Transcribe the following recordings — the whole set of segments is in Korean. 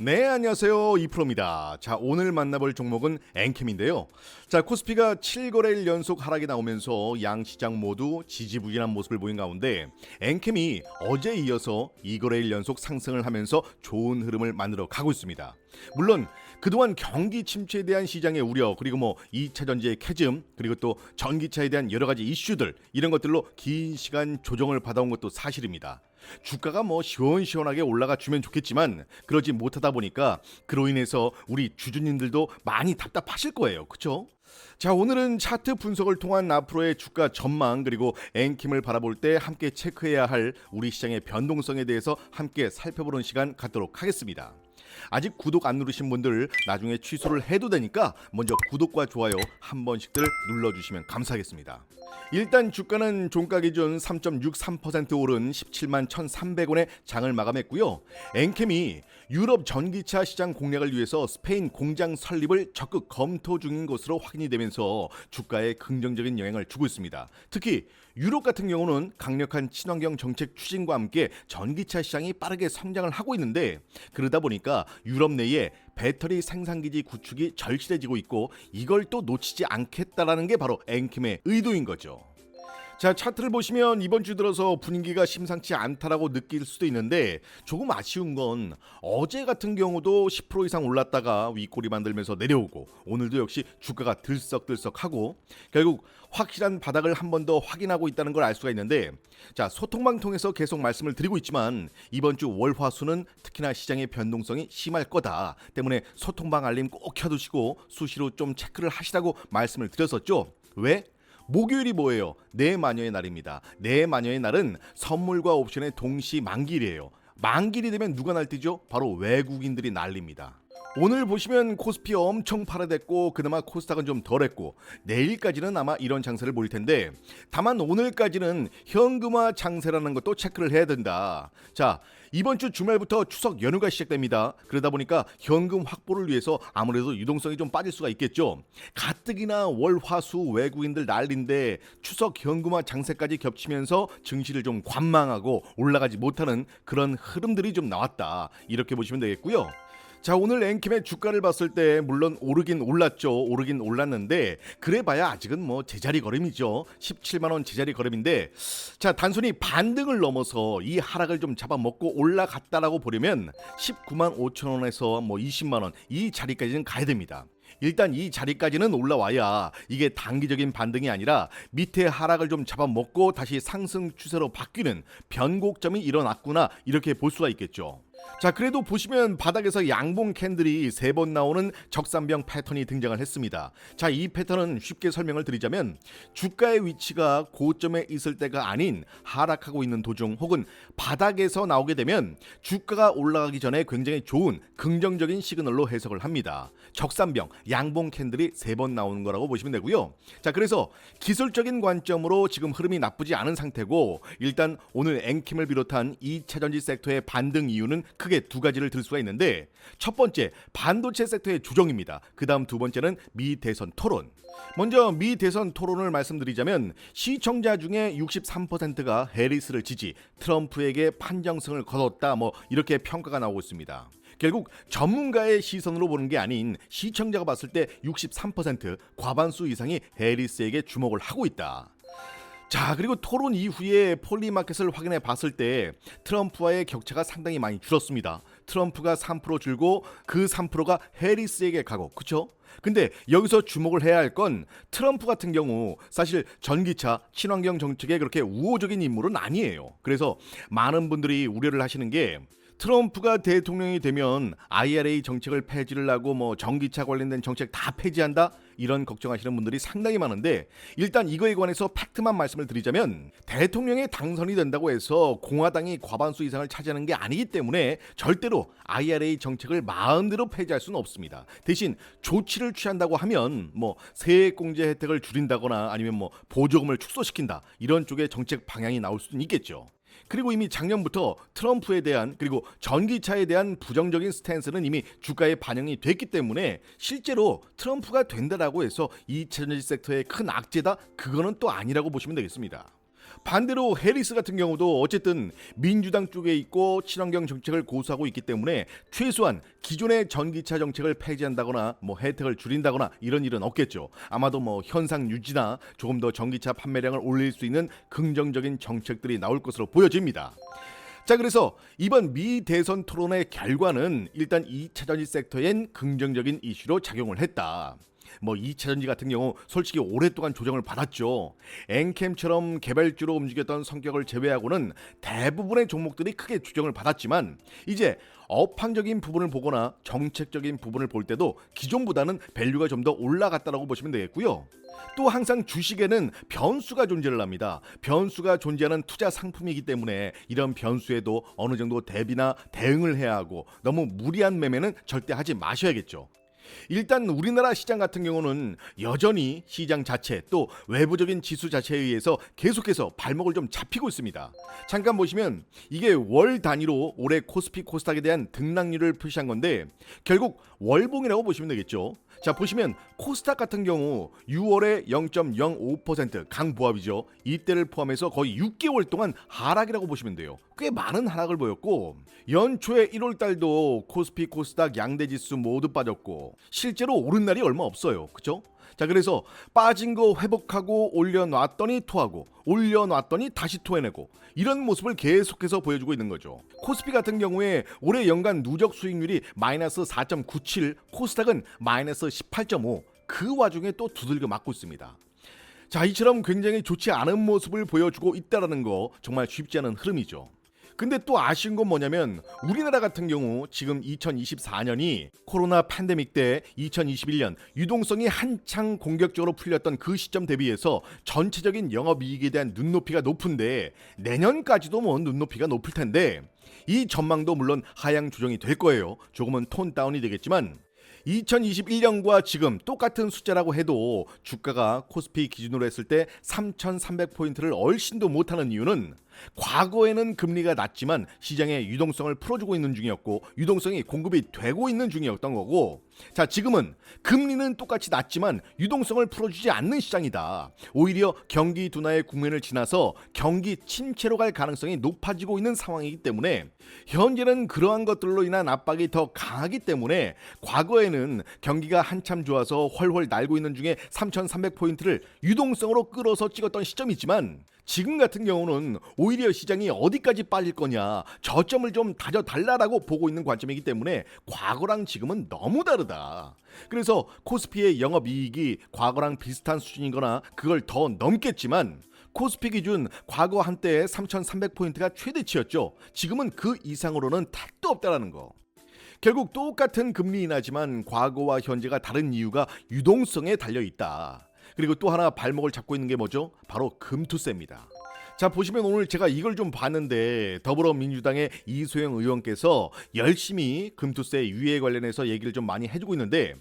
네, 안녕하세요. 이프로입니다. 자, 오늘 만나볼 종목은 엔캠인데요. 자, 코스피가 7거래일 연속 하락이 나오면서 양 시장 모두 지지부진한 모습을 보인 가운데 엔캠이 어제 이어서 2거래일 연속 상승을 하면서 좋은 흐름을 만들어 가고 있습니다. 물론 그동안 경기 침체에 대한 시장의 우려 그리고 뭐 2차 전지의 캐즘 그리고 또 전기차에 대한 여러 가지 이슈들 이런 것들로 긴 시간 조정을 받아온 것도 사실입니다. 주가가 뭐 시원시원하게 올라가 주면 좋겠지만 그러지 못하다 보니까 그로 인해서 우리 주주님들도 많이 답답하실 거예요. 그렇죠? 자 오늘은 차트 분석을 통한 앞으로의 주가 전망 그리고 앵킴을 바라볼 때 함께 체크해야 할 우리 시장의 변동성에 대해서 함께 살펴보는 시간 갖도록 하겠습니다. 아직 구독 안 누르신 분들 나중에 취소를 해도 되니까 먼저 구독과 좋아요 한 번씩들 눌러주시면 감사하겠습니다. 일단 주가는 종가 기준 3.63% 오른 17만 1,300원에 장을 마감했고요. 엔캠이 유럽 전기차 시장 공략을 위해서 스페인 공장 설립을 적극 검토 중인 것으로 확인이 되면서 주가에 긍정적인 영향을 주고 있습니다. 특히 유럽 같은 경우는 강력한 친환경 정책 추진과 함께 전기차 시장이 빠르게 성장을 하고 있는데 그러다 보니까 유럽 내에 배터리 생산기지 구축이 절실해지고 있고 이걸 또 놓치지 않겠다라는 게 바로 엔킴의 의도인 거죠. 자 차트를 보시면 이번 주 들어서 분위기가 심상치 않다라고 느낄 수도 있는데 조금 아쉬운 건 어제 같은 경우도 10% 이상 올랐다가 윗꼬리 만들면서 내려오고 오늘도 역시 주가가 들썩들썩하고 결국 확실한 바닥을 한 번 더 확인하고 있다는 걸 알 수가 있는데 자 소통방 통해서 계속 말씀을 드리고 있지만 이번 주 월화수는 특히나 시장의 변동성이 심할 거다 때문에 소통방 알림 꼭 켜두시고 수시로 좀 체크를 하시라고 말씀을 드렸었죠 왜? 목요일이 뭐예요? 내 마녀의 날입니다. 내 마녀의 날은 선물과 옵션의 동시 만기일이에요. 만기일이 되면 누가 날뛰죠? 바로 외국인들이 날립니다. 오늘 보시면 코스피 엄청 팔아댔고 그나마 코스닥은 좀 덜했고 내일까지는 아마 이런 장세를 보일 텐데 다만 오늘까지는 현금화 장세라는 것도 체크를 해야 된다. 자 이번 주 주말부터 추석 연휴가 시작됩니다. 그러다 보니까 현금 확보를 위해서 아무래도 유동성이 좀 빠질 수가 있겠죠. 가뜩이나 월화수 외국인들 난리인데 추석 현금화 장세까지 겹치면서 증시를 좀 관망하고 올라가지 못하는 그런 흐름들이 좀 나왔다. 이렇게 보시면 되겠고요. 자 오늘 앵킴의 주가를 봤을 때 물론 오르긴 올랐죠 오르긴 올랐는데 그래봐야 아직은 뭐 제자리 걸음이죠 17만 원 제자리 걸음인데 자 단순히 반등을 넘어서 이 하락을 좀 잡아먹고 올라갔다라고 보려면 19만 5천 원에서 뭐 20만 원 이 자리까지는 가야 됩니다. 일단 이 자리까지는 올라와야 이게 단기적인 반등이 아니라 밑에 하락을 좀 잡아먹고 다시 상승 추세로 바뀌는 변곡점이 일어났구나 이렇게 볼 수가 있겠죠. 자 그래도 보시면 바닥에서 양봉 캔들이 세 번 나오는 적산병 패턴이 등장을 했습니다. 자 이 패턴은 쉽게 설명을 드리자면 주가의 위치가 고점에 있을 때가 아닌 하락하고 있는 도중 혹은 바닥에서 나오게 되면 주가가 올라가기 전에 굉장히 좋은 긍정적인 시그널로 해석을 합니다. 적산병 양봉 캔들이 세 번 나오는 거라고 보시면 되고요. 자 그래서 기술적인 관점으로 지금 흐름이 나쁘지 않은 상태고 일단 오늘 앵킴을 비롯한 2차 전지 섹터의 반등 이유는 크게 두 가지를 들 수가 있는데 첫 번째 반도체 섹터의 조정입니다. 그 다음 두 번째는 미 대선 토론. 먼저 미 대선 토론을 말씀드리자면 시청자 중에 63%가 해리스를 지지, 트럼프에게 판정승을 거뒀다 뭐 이렇게 평가가 나오고 있습니다. 결국 전문가의 시선으로 보는 게 아닌 시청자가 봤을 때 63% 과반수 이상이 해리스에게 주목을 하고 있다. 자 그리고 토론 이후에 폴리마켓을 확인해 봤을 때 트럼프와의 격차가 상당히 많이 줄었습니다. 트럼프가 3% 줄고 그 3%가 해리스에게 가고 그쵸? 근데 여기서 주목을 해야 할 건 트럼프 같은 경우 사실 전기차 친환경 정책에 그렇게 우호적인 인물은 아니에요. 그래서 많은 분들이 우려를 하시는 게 트럼프가 대통령이 되면 IRA 정책을 폐지를 하고 뭐 전기차 관련된 정책 다 폐지한다 이런 걱정하시는 분들이 상당히 많은데 일단 이거에 관해서 팩트만 말씀을 드리자면 대통령이 당선이 된다고 해서 공화당이 과반수 이상을 차지하는 게 아니기 때문에 절대로 IRA 정책을 마음대로 폐지할 수는 없습니다. 대신 조치를 취한다고 하면 뭐 세액공제 혜택을 줄인다거나 아니면 뭐 보조금을 축소시킨다 이런 쪽의 정책 방향이 나올 수는 있겠죠. 그리고 이미 작년부터 트럼프에 대한 그리고 전기차에 대한 부정적인 스탠스는 이미 주가에 반영이 됐기 때문에 실제로 트럼프가 된다라고 해서 이 전지 섹터의 큰 악재다 그거는 또 아니라고 보시면 되겠습니다. 반대로 해리스 같은 경우도 어쨌든 민주당 쪽에 있고 친환경 정책을 고수하고 있기 때문에 최소한 기존의 전기차 정책을 폐지한다거나 뭐 혜택을 줄인다거나 이런 일은 없겠죠. 아마도 뭐 현상 유지나 조금 더 전기차 판매량을 올릴 수 있는 긍정적인 정책들이 나올 것으로 보여집니다. 자 그래서 이번 미 대선 토론의 결과는 일단 2차 전지 섹터엔 긍정적인 이슈로 작용을 했다. 뭐 2차 전지 같은 경우 솔직히 오랫동안 조정을 받았죠. 엔캠처럼 개발주로 움직였던 성격을 제외하고는 대부분의 종목들이 크게 조정을 받았지만 이제 업황적인 부분을 보거나 정책적인 부분을 볼 때도 기존보다는 밸류가 좀 더 올라갔다라고 보시면 되겠고요. 또 항상 주식에는 변수가 존재를 합니다. 변수가 존재하는 투자 상품이기 때문에 이런 변수에도 어느 정도 대비나 대응을 해야 하고 너무 무리한 매매는 절대 하지 마셔야겠죠. 일단 우리나라 시장 같은 경우는 여전히 시장 자체 또 외부적인 지수 자체에 의해서 계속해서 발목을 좀 잡히고 있습니다. 잠깐 보시면 이게 월 단위로 올해 코스피 코스닥에 대한 등락률을 표시한 건데 결국 월봉이라고 보시면 되겠죠. 자 보시면 코스닥 같은 경우 6월에 0.05% 강보합이죠. 이때를 포함해서 거의 6개월 동안 하락이라고 보시면 돼요. 꽤 많은 하락을 보였고 연초에 1월 달도 코스피 코스닥 양대 지수 모두 빠졌고 실제로 오른 날이 얼마 없어요. 그죠? 자 그래서 빠진 거 회복하고 올려놨더니 토하고 올려놨더니 다시 토해내고 이런 모습을 계속해서 보여주고 있는 거죠. 코스피 같은 경우에 올해 연간 누적 수익률이 마이너스 4.97, 코스닥은 마이너스 18.5. 그 와중에 또 두들겨 맞고 있습니다. 자 이처럼 굉장히 좋지 않은 모습을 보여주고 있다라는 거 정말 쉽지 않은 흐름이죠. 근데 또 아쉬운 건 뭐냐면 우리나라 같은 경우 지금 2024년이 코로나 팬데믹 때 2021년 유동성이 한창 공격적으로 풀렸던 그 시점 대비해서 전체적인 영업이익에 대한 눈높이가 높은데 내년까지도 뭐 눈높이가 높을 텐데 이 전망도 물론 하향 조정이 될 거예요. 조금은 톤 다운이 되겠지만 2021년과 지금 똑같은 숫자라고 해도 주가가 코스피 기준으로 했을 때 3,300포인트를 얼씬도 못하는 이유는 과거에는 금리가 낮지만 시장의 유동성을 풀어주고 있는 중이었고 유동성이 공급이 되고 있는 중이었던 거고. 자 지금은 금리는 똑같이 낮지만 유동성을 풀어주지 않는 시장이다. 오히려 경기 둔화의 국면을 지나서 경기 침체로 갈 가능성이 높아지고 있는 상황이기 때문에 현재는 그러한 것들로 인한 압박이 더 강하기 때문에 과거에는 경기가 한참 좋아서 훨훨 날고 있는 중에 3,300 포인트를 유동성으로 끌어서 찍었던 시점이지만 지금 같은 경우는 오히려 시장이 어디까지 빠질 거냐 저점을 좀 다져 달라라고 보고 있는 관점이기 때문에 과거랑 지금은 너무 다르다. 그래서 코스피의 영업이익이 과거랑 비슷한 수준이거나 그걸 더 넘겠지만 코스피 기준 과거 한때 3,300포인트가 최대치였죠. 지금은 그 이상으로는 택도 없다라는 거. 결국 똑같은 금리 인하지만 과거와 현재가 다른 이유가 유동성에 달려 있다. 그리고 또 하나 발목을 잡고 있는 게 뭐죠? 바로 금투세입니다. 자 보시면 오늘 제가 이걸 좀 봤는데 더불어민주당의 이소영 의원께서 열심히 금투세 유예 관련해서 얘기를 좀 많이 해주고 있는데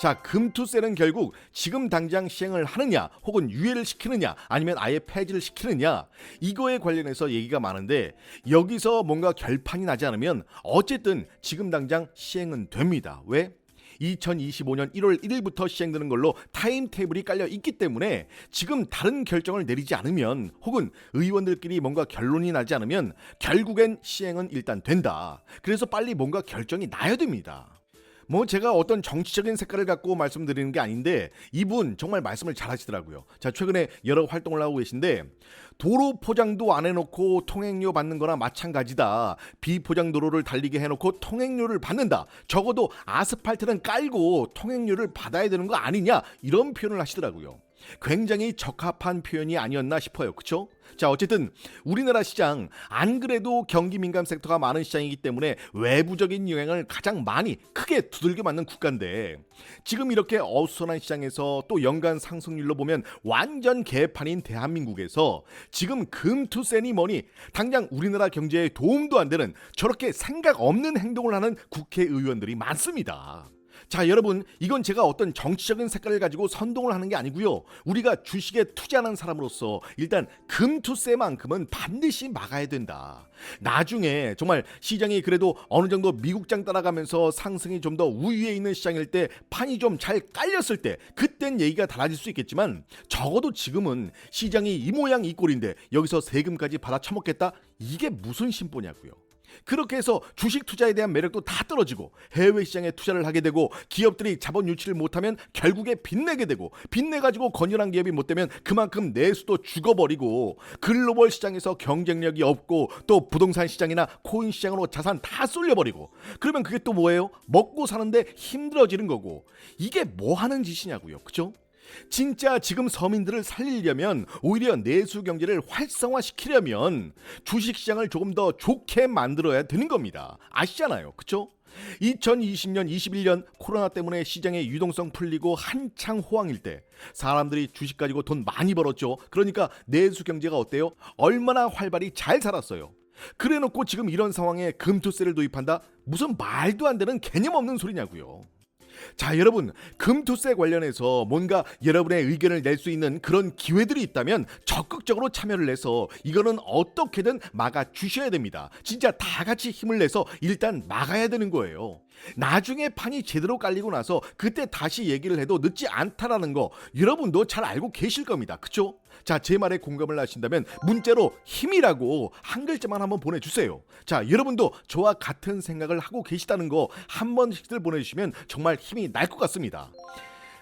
자 금투세는 결국 지금 당장 시행을 하느냐 혹은 유예를 시키느냐 아니면 아예 폐지를 시키느냐 이거에 관련해서 얘기가 많은데 여기서 뭔가 결판이 나지 않으면 어쨌든 지금 당장 시행은 됩니다 왜? 2025년 1월 1일부터 시행되는 걸로 타임 테이블이 깔려 있기 때문에 지금 다른 결정을 내리지 않으면 혹은 의원들끼리 뭔가 결론이 나지 않으면 결국엔 시행은 일단 된다. 그래서 빨리 뭔가 결정이 나야 됩니다. 뭐 제가 어떤 정치적인 색깔을 갖고 말씀드리는 게 아닌데 이분 정말 말씀을 잘 하시더라고요. 자, 최근에 여러 활동을 하고 계신데 도로 포장도 안 해놓고 통행료 받는 거나 마찬가지다. 비포장 도로를 달리게 해놓고 통행료를 받는다. 적어도 아스팔트는 깔고 통행료를 받아야 되는 거 아니냐. 이런 표현을 하시더라고요. 굉장히 적합한 표현이 아니었나 싶어요. 그쵸? 자, 어쨌든 우리나라 시장 안 그래도 경기 민감 섹터가 많은 시장이기 때문에 외부적인 영향을 가장 많이 크게 두들겨 맞는 국가인데 지금 이렇게 어수선한 시장에서 또 연간 상승률로 보면 완전 개판인 대한민국에서 지금 금투세니 뭐니 당장 우리나라 경제에 도움도 안 되는 저렇게 생각 없는 행동을 하는 국회의원들이 많습니다. 자, 여러분, 이건 제가 어떤 정치적인 색깔을 가지고 선동을 하는 게 아니고요. 우리가 주식에 투자하는 사람으로서 일단 금투세만큼은 반드시 막아야 된다. 나중에 정말 시장이 그래도 어느 정도 미국장 따라가면서 상승이 좀 더 우위에 있는 시장일 때 판이 좀 잘 깔렸을 때 그땐 얘기가 달라질 수 있겠지만 적어도 지금은 시장이 이 모양 이 꼴인데 여기서 세금까지 받아 처먹겠다? 이게 무슨 심보냐고요. 그렇게 해서 주식 투자에 대한 매력도 다 떨어지고 해외 시장에 투자를 하게 되고 기업들이 자본 유치를 못하면 결국에 빚내게 되고 빚내 가지고 건전한 기업이 못 되면 그만큼 내수도 죽어버리고 글로벌 시장에서 경쟁력이 없고 또 부동산 시장이나 코인 시장으로 자산 다 쏠려버리고 그러면 그게 또 뭐예요? 먹고 사는데 힘들어지는 거고 이게 뭐 하는 짓이냐고요, 그죠? 진짜 지금 서민들을 살리려면 오히려 내수 경제를 활성화시키려면 주식 시장을 조금 더 좋게 만들어야 되는 겁니다. 아시잖아요. 그쵸 2020년, 21년 코로나 때문에 시장의 유동성 풀리고 한창 호황일 때 사람들이 주식 가지고 돈 많이 벌었죠. 그러니까 내수 경제가 어때요? 얼마나 활발히 잘 살았어요. 그래 놓고 지금 이런 상황에 금투세를 도입한다? 무슨 말도 안 되는 개념 없는 소리냐고요. 자, 여러분, 금투세 관련해서 뭔가 여러분의 의견을 낼 수 있는 그런 기회들이 있다면 적극적으로 참여를 해서 이거는 어떻게든 막아 주셔야 됩니다. 진짜 다 같이 힘을 내서 일단 막아야 되는 거예요. 나중에 판이 제대로 깔리고 나서 그때 다시 얘기를 해도 늦지 않다라는 거 여러분도 잘 알고 계실 겁니다. 그쵸? 자, 제 말에 공감을 하신다면 문자로 힘이라고 한 글자만 한번 보내주세요. 자, 여러분도 저와 같은 생각을 하고 계시다는 거 한 번씩들 보내주시면 정말 힘이 날 것 같습니다.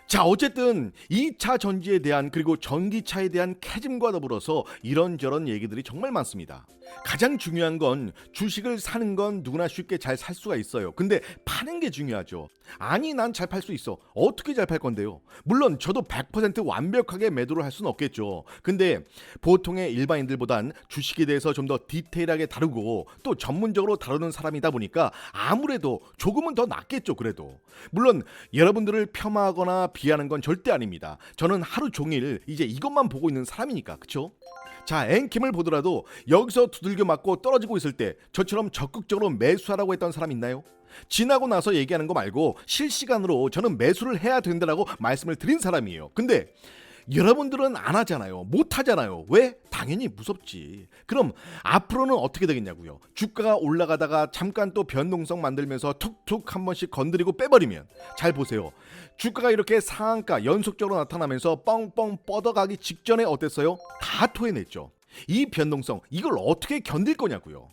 자, 어쨌든 2차 전지에 대한 그리고 전기차에 대한 캐즘과 더불어서 이런저런 얘기들이 정말 많습니다. 가장 중요한 건 주식을 사는 건 누구나 쉽게 잘 살 수가 있어요. 근데 파는 게 중요하죠. 아니, 난 잘 팔 수 있어. 어떻게 잘 팔 건데요? 물론 저도 100% 완벽하게 매도를 할 수는 없겠죠. 근데 보통의 일반인들보단 주식에 대해서 좀 더 디테일하게 다루고 또 전문적으로 다루는 사람이다 보니까 아무래도 조금은 더 낫겠죠, 그래도. 물론 여러분들을 폄하하거나 비하는 건 절대 아닙니다. 저는 하루 종일 이제 이것만 보고 있는 사람이니까, 그쵸? 자, 앵킴을 보더라도 여기서 두들겨 맞고 떨어지고 있을 때 저처럼 적극적으로 매수하라고 했던 사람 있나요? 지나고 나서 얘기하는 거 말고 실시간으로 저는 매수를 해야 된다라고 말씀을 드린 사람이에요. 근데 여러분들은 안 하잖아요. 못 하잖아요. 왜? 당연히 무섭지. 그럼 앞으로는 어떻게 되겠냐고요. 주가가 올라가다가 잠깐 또 변동성 만들면서 툭툭 한 번씩 건드리고 빼버리면 잘 보세요. 주가가 이렇게 상한가 연속적으로 나타나면서 뻥뻥 뻗어가기 직전에 어땠어요? 다 토해냈죠. 이 변동성 이걸 어떻게 견딜 거냐고요.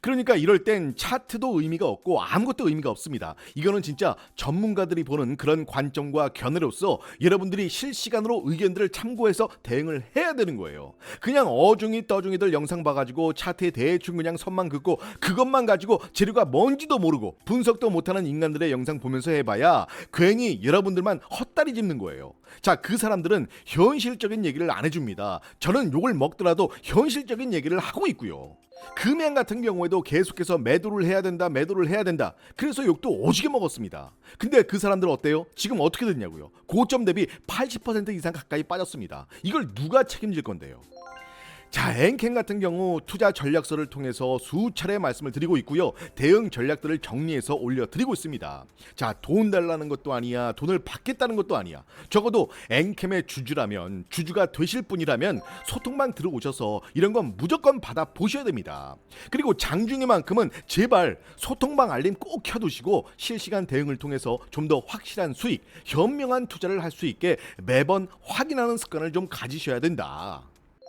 그러니까 이럴 땐 차트도 의미가 없고 아무것도 의미가 없습니다. 이거는 진짜 전문가들이 보는 그런 관점과 견해로서 여러분들이 실시간으로 의견들을 참고해서 대응을 해야 되는 거예요. 그냥 어중이 떠중이들 영상 봐가지고 차트에 대충 그냥 선만 긋고 그것만 가지고 재료가 뭔지도 모르고 분석도 못하는 인간들의 영상 보면서 해봐야 괜히 여러분들만 헛다리 짚는 거예요. 자, 그 사람들은 현실적인 얘기를 안 해줍니다. 저는 욕을 먹더라도 현실적인 얘기를 하고 있고요. 금양 같은 경우에도 계속해서 매도를 해야 된다, 매도를 해야 된다. 그래서 욕도 오지게 먹었습니다. 근데 그 사람들 어때요? 지금 어떻게 됐냐고요? 고점 대비 80% 이상 가까이 빠졌습니다. 이걸 누가 책임질 건데요? 자, 앵캔 같은 경우 투자 전략서를 통해서 수차례 말씀을 드리고 있고요. 대응 전략들을 정리해서 올려 드리고 있습니다. 자, 돈 달라는 것도 아니야. 돈을 받겠다는 것도 아니야. 적어도 앵캠의 주주라면, 주주가 되실 분이라면 소통방 들어오셔서 이런 건 무조건 받아 보셔야 됩니다. 그리고 장중에만큼은 제발 소통방 알림 꼭 켜두시고 실시간 대응을 통해서 좀 더 확실한 수익, 현명한 투자를 할 수 있게 매번 확인하는 습관을 좀 가지셔야 된다.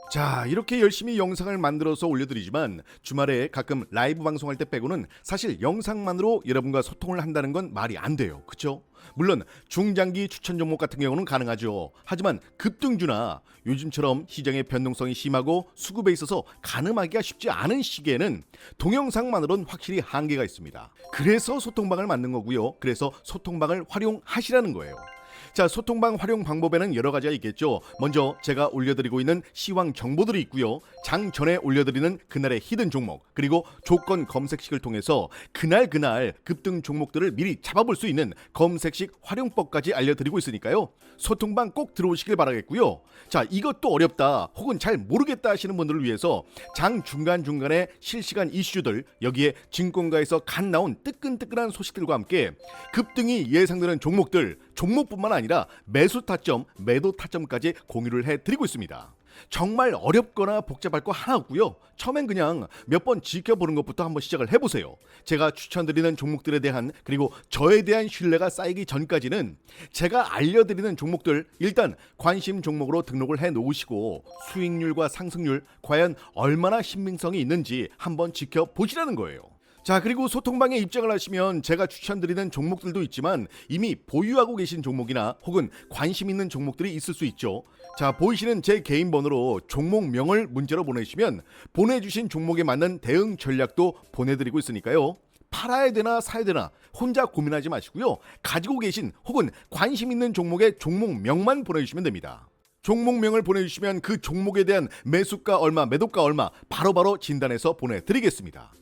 자, 이렇게 열심히 영상을 만들어서 올려드리지만 주말에 가끔 라이브 방송할 때 빼고는 사실 영상만으로 여러분과 소통을 한다는 건 말이 안 돼요. 그쵸? 물론 중장기 추천 종목 같은 경우는 가능하죠. 하지만 급등주나 요즘처럼 시장의 변동성이 심하고 수급에 있어서 가늠하기가 쉽지 않은 시기에는 동영상만으로는 확실히 한계가 있습니다. 그래서 소통방을 만든 거고요. 그래서 소통방을 활용하시라는 거예요. 자, 소통방 활용 방법에는 여러 가지가 있겠죠. 먼저 제가 올려드리고 있는 시황 정보들이 있고요. 장 전에 올려드리는 그날의 히든 종목, 그리고 조건 검색식을 통해서 그날 그날 급등 종목들을 미리 잡아볼 수 있는 검색식 활용법까지 알려드리고 있으니까요. 소통방 꼭 들어오시길 바라겠고요. 자, 이것도 어렵다, 혹은 잘 모르겠다 하시는 분들을 위해서 장 중간 중간에 실시간 이슈들 여기에 증권가에서 갓 나온 뜨끈뜨끈한 소식들과 함께 급등이 예상되는 종목들 종목뿐만 아니라 매수 타점, 매도 타점까지 공유를 해드리고 있습니다. 정말 어렵거나 복잡할 거 하나 없고요. 처음엔 그냥 몇 번 지켜보는 것부터 한번 시작을 해보세요. 제가 추천드리는 종목들에 대한 그리고 저에 대한 신뢰가 쌓이기 전까지는 제가 알려드리는 종목들 일단 관심 종목으로 등록을 해 놓으시고 수익률과 상승률 과연 얼마나 신빙성이 있는지 한번 지켜보시라는 거예요. 자 그리고 소통방에 입장을 하시면 제가 추천드리는 종목들도 있지만 이미 보유하고 계신 종목이나 혹은 관심 있는 종목들이 있을 수 있죠. 자 보이시는 제 개인 번호로 종목명을 문자로 보내주시면 보내주신 종목에 맞는 대응 전략도 보내드리고 있으니까요. 팔아야 되나 사야 되나 혼자 고민하지 마시고요. 가지고 계신 혹은 관심 있는 종목의 종목명만 보내주시면 됩니다. 종목명을 보내주시면 그 종목에 대한 매수가 얼마, 매도가 얼마 바로바로 진단해서 보내드리겠습니다.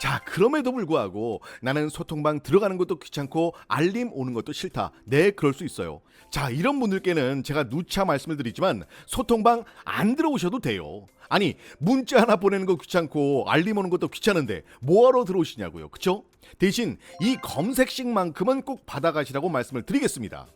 자, 그럼에도 불구하고 나는 소통방 들어가는 것도 귀찮고 알림 오는 것도 싫다. 네, 그럴 수 있어요. 자, 이런 분들께는 제가 누차 말씀을 드리지만 소통방 안 들어오셔도 돼요. 아니, 문자 하나 보내는 거 귀찮고 알림 오는 것도 귀찮은데 뭐하러 들어오시냐고요. 그쵸? 대신 이 검색식만큼은 꼭 받아가시라고 말씀을 드리겠습니다.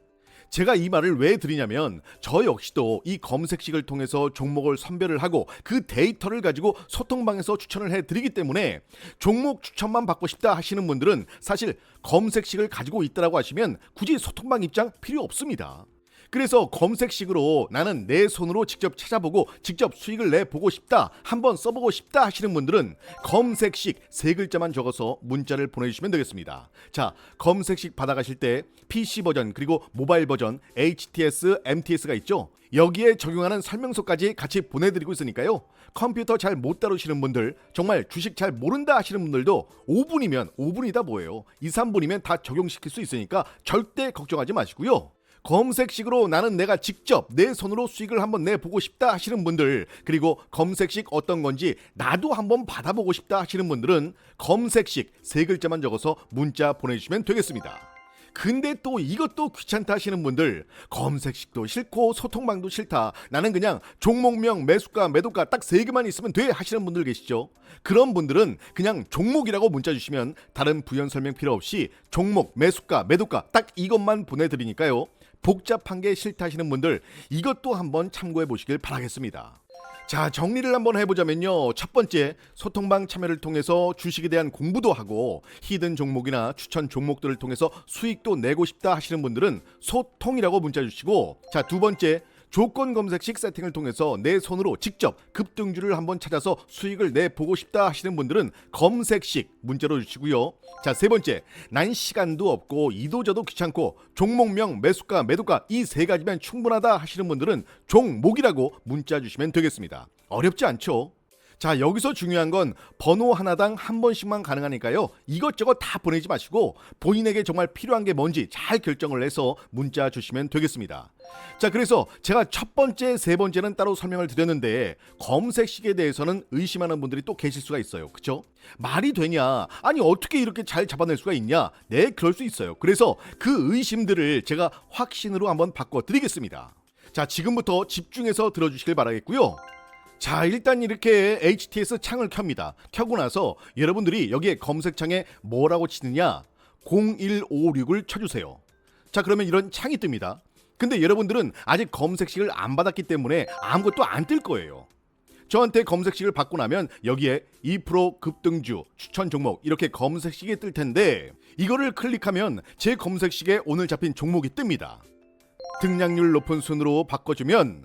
제가 이 말을 왜 드리냐면 저 역시도 이 검색식을 통해서 종목을 선별을 하고 그 데이터를 가지고 소통방에서 추천을 해 드리기 때문에 종목 추천만 받고 싶다 하시는 분들은 사실 검색식을 가지고 있다라고 하시면 굳이 소통방 입장 필요 없습니다. 그래서 검색식으로 나는 내 손으로 직접 찾아보고 직접 수익을 내 보고 싶다, 한번 써보고 싶다 하시는 분들은 검색식 세 글자만 적어서 문자를 보내주시면 되겠습니다. 자, 검색식 받아가실 때 PC 버전 그리고 모바일 버전 HTS, MTS가 있죠. 여기에 적용하는 설명서까지 같이 보내드리고 있으니까요. 컴퓨터 잘 못 다루시는 분들, 정말 주식 잘 모른다 하시는 분들도 5분이면 5분이다 뭐예요. 2, 3분이면 다 적용시킬 수 있으니까 절대 걱정하지 마시고요. 검색식으로 나는 내가 직접 내 손으로 수익을 한번 내보고 싶다 하시는 분들 그리고 검색식 어떤 건지 나도 한번 받아보고 싶다 하시는 분들은 검색식 세 글자만 적어서 문자 보내주시면 되겠습니다. 근데 또 이것도 귀찮다 하시는 분들 검색식도 싫고 소통방도 싫다 나는 그냥 종목명 매수가 매도가 딱 세 개만 있으면 돼 하시는 분들 계시죠 그런 분들은 그냥 종목이라고 문자 주시면 다른 부연 설명 필요 없이 종목 매수가 매도가 딱 이것만 보내드리니까요 복잡한 게 싫다 하시는 분들 이것도 한번 참고해 보시길 바라겠습니다. 자 정리를 한번 해보자면요 첫 번째 소통방 참여를 통해서 주식에 대한 공부도 하고 히든 종목이나 추천 종목들을 통해서 수익도 내고 싶다 하시는 분들은 소통이라고 문자 주시고 자 두 번째 조건 검색식 세팅을 통해서 내 손으로 직접 급등주를 한번 찾아서 수익을 내 보고 싶다 하시는 분들은 검색식 문자로 주시고요. 자, 세 번째. 난 시간도 없고 이도저도 귀찮고 종목명, 매수가, 매도가 이 세 가지면 충분하다 하시는 분들은 종목이라고 문자 주시면 되겠습니다. 어렵지 않죠? 자 여기서 중요한 건 번호 하나당 한 번씩만 가능하니까요. 이것저것 다 보내지 마시고 본인에게 정말 필요한 게 뭔지 잘 결정을 해서 문자 주시면 되겠습니다. 자 그래서 제가 첫 번째 세 번째는 따로 설명을 드렸는데 검색식에 대해서는 의심하는 분들이 또 계실 수가 있어요. 그쵸? 말이 되냐? 아니 어떻게 이렇게 잘 잡아낼 수가 있냐? 네 그럴 수 있어요. 그래서 그 의심들을 제가 확신으로 한번 바꿔 드리겠습니다. 자 지금부터 집중해서 들어주시길 바라겠고요 자, 일단 이렇게 HTS 창을 켭니다. 켜고 나서 여러분들이 여기에 검색창에 뭐라고 치느냐? 0156을 쳐주세요. 자, 그러면 이런 창이 뜹니다. 근데 여러분들은 아직 검색식을 안 받았기 때문에 아무것도 안 뜰 거예요. 저한테 검색식을 받고 나면 여기에 2% 급등주, 추천 종목 이렇게 검색식이 뜰 텐데 이거를 클릭하면 제 검색식에 오늘 잡힌 종목이 뜹니다. 등락률 높은 순으로 바꿔주면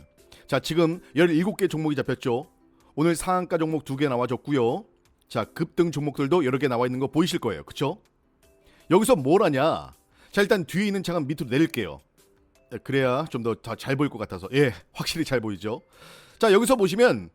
자 지금 17개 종목이 잡혔죠. 오늘 상한가 종목 2개 나와줬고요. 자 급등 종목들도 여러 개 나와 있는 거 보이실 거예요. 그쵸? 여기서 뭘 하냐? 자 일단 뒤에 있는 창은 밑으로 내릴게요. 네, 그래야 좀 더 잘 보일 것 같아서 예 확실히 잘 보이죠. 자 여기서 보시면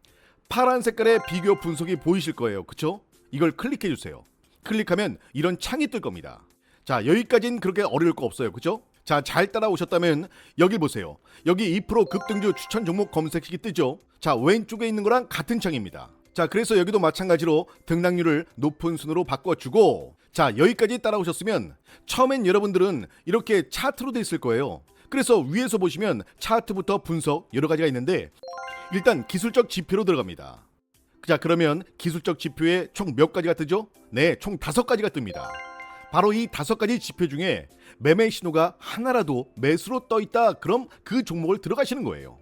파란 색깔의 비교 분석이 보이실 거예요. 그쵸? 이걸 클릭해 주세요. 클릭하면 이런 창이 뜰 겁니다. 자 여기까지는 그렇게 어려울 거 없어요. 그죠? 자, 잘 따라오셨다면 여기 보세요. 여기 2% 급등주 추천 종목 검색식이 뜨죠. 자, 왼쪽에 있는 거랑 같은 창입니다. 자, 그래서 여기도 마찬가지로 등락률을 높은 순으로 바꿔주고 자, 여기까지 따라오셨으면 처음엔 여러분들은 이렇게 차트로 돼 있을 거예요. 그래서 위에서 보시면 차트부터 분석 여러 가지가 있는데 일단 기술적 지표로 들어갑니다. 자, 그러면 기술적 지표에 총 몇 가지가 뜨죠? 네, 총 다섯 가지가 뜹니다. 바로 이 다섯 가지 지표 중에 매매 신호가 하나라도 매수로 떠 있다. 그럼 그 종목을 들어가시는 거예요.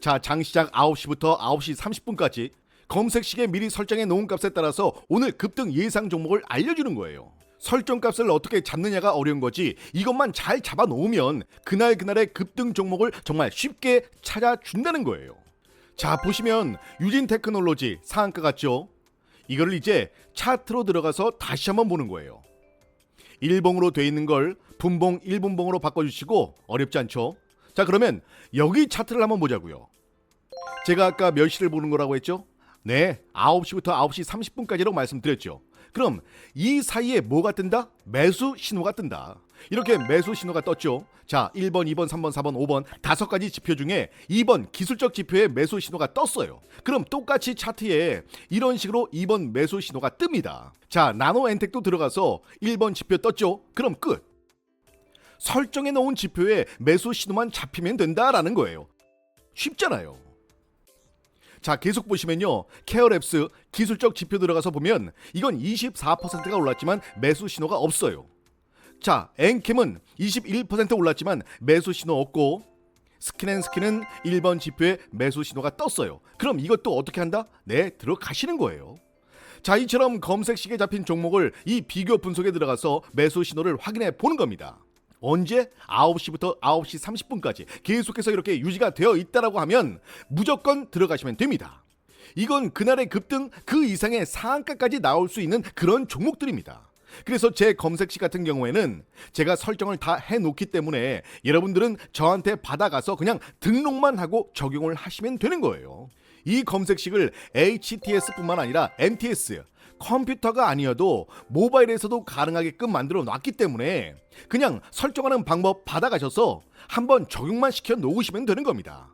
자, 장 시작 9시부터 9시 30분까지 검색식에 미리 설정해 놓은 값에 따라서 오늘 급등 예상 종목을 알려주는 거예요. 설정 값을 어떻게 잡느냐가 어려운 거지 이것만 잘 잡아 놓으면 그날 그날의 급등 종목을 정말 쉽게 찾아준다는 거예요. 자 보시면 유진 테크놀로지 상한가 같죠? 이거를 이제 차트로 들어가서 다시 한번 보는 거예요. 일봉으로 돼 있는 걸 분봉 1분봉으로 바꿔주시고 어렵지 않죠? 자 그러면 여기 차트를 한번 보자고요. 제가 아까 몇 시를 보는 거라고 했죠? 네, 9시부터 9시 30분까지라고 말씀드렸죠. 그럼 이 사이에 뭐가 뜬다? 매수 신호가 뜬다. 이렇게 매수 신호가 떴죠. 자, 1번, 2번, 3번, 4번, 5번 다섯 가지 지표 중에 2번 기술적 지표에 매수 신호가 떴어요. 그럼 똑같이 차트에 이런 식으로 2번 매수 신호가 뜹니다. 자, 나노 엔텍도 들어가서 1번 지표 떴죠. 그럼 끝. 설정해 놓은 지표에 매수 신호만 잡히면 된다라는 거예요. 쉽잖아요. 자 계속 보시면요 케어랩스 기술적 지표 들어가서 보면 이건 24%가 올랐지만 매수 신호가 없어요 자 엔캠은 21% 올랐지만 매수 신호 없고 스킨앤스킨은 1번 지표에 매수 신호가 떴어요 그럼 이것도 어떻게 한다? 네 들어가시는 거예요 자 이처럼 검색식에 잡힌 종목을 이 비교 분석에 들어가서 매수 신호를 확인해 보는 겁니다 언제 9시부터 9시 30분까지 계속해서 이렇게 유지가 되어 있다라고 하면 무조건 들어가시면 됩니다. 이건 그날의 급등 그 이상의 상한가까지 나올 수 있는 그런 종목들입니다. 그래서 제 검색시 같은 경우에는 제가 설정을 다 해놓기 때문에 여러분들은 저한테 받아가서 그냥 등록만 하고 적용을 하시면 되는 거예요. 이 검색식을 HTS뿐만 아니라 MTS, 컴퓨터가 아니어도 모바일에서도 가능하게끔 만들어 놨기 때문에 그냥 설정하는 방법 받아가셔서 한번 적용만 시켜 놓으시면 되는 겁니다.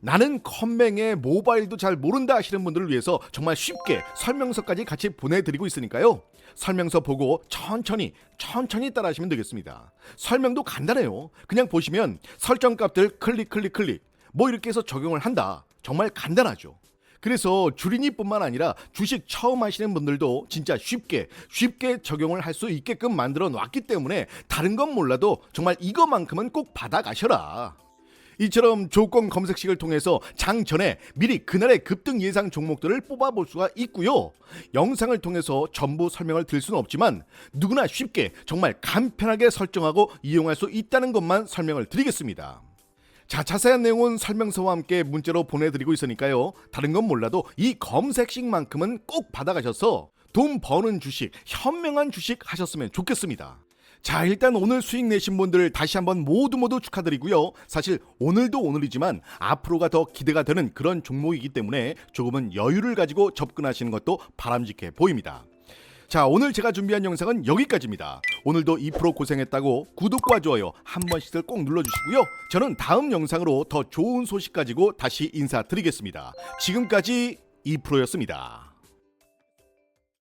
나는 컴맹에 모바일도 잘 모른다 하시는 분들을 위해서 정말 쉽게 설명서까지 같이 보내드리고 있으니까요. 설명서 보고 천천히 천천히 따라하시면 되겠습니다. 설명도 간단해요. 그냥 보시면 설정 값들 클릭 클릭 클릭 뭐 이렇게 해서 적용을 한다. 정말 간단하죠. 그래서 주린이뿐만 아니라 주식 처음 하시는 분들도 진짜 쉽게 쉽게 적용을 할 수 있게끔 만들어 놨기 때문에 다른 건 몰라도 정말 이것만큼은 꼭 받아가셔라. 이처럼 조건 검색식을 통해서 장 전에 미리 그날의 급등 예상 종목들을 뽑아볼 수가 있고요. 영상을 통해서 전부 설명을 드릴 수는 없지만 누구나 쉽게 정말 간편하게 설정하고 이용할 수 있다는 것만 설명을 드리겠습니다. 자, 자세한 내용은 설명서와 함께 문자로 보내드리고 있으니까요. 다른 건 몰라도 이 검색식만큼은 꼭 받아가셔서 돈 버는 주식, 현명한 주식 하셨으면 좋겠습니다. 자, 일단 오늘 수익 내신 분들 다시 한번 모두 모두 축하드리고요. 사실 오늘도 오늘이지만 앞으로가 더 기대가 되는 그런 종목이기 때문에 조금은 여유를 가지고 접근하시는 것도 바람직해 보입니다. 자, 오늘 제가 준비한 영상은 여기까지입니다. 오늘도 2% 고생했다고 구독과 좋아요 한 번씩들 꼭 눌러주시고요. 저는 다음 영상으로 더 좋은 소식 가지고 다시 인사드리겠습니다. 지금까지 2%였습니다.